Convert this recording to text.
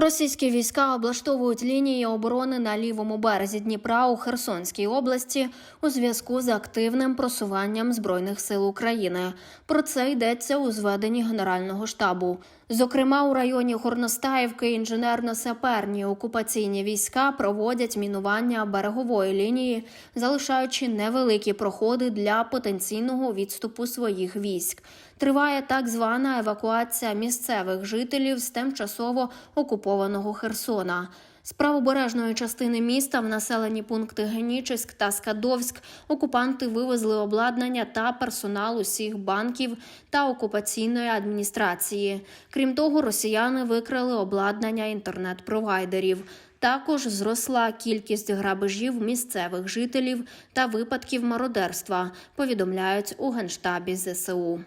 Російські війська облаштовують лінії оборони на лівому березі Дніпра у Херсонській області у зв'язку з активним просуванням збройних сил України. Про це йдеться у зведенні Генерального штабу. Зокрема, у районі Горностаївки інженерно-саперні окупаційні війська проводять мінування берегової лінії, залишаючи невеликі проходи для потенційного відступу своїх військ. Триває так звана евакуація місцевих жителів з тимчасово окупованого Херсона. З правобережної частини міста в населені пункти Генічеськ та Скадовськ окупанти вивезли обладнання та персонал усіх банків та окупаційної адміністрації. Крім того, росіяни викрали обладнання інтернет-провайдерів. Також зросла кількість грабежів місцевих жителів та випадків мародерства. Повідомляють у генштабі ЗСУ.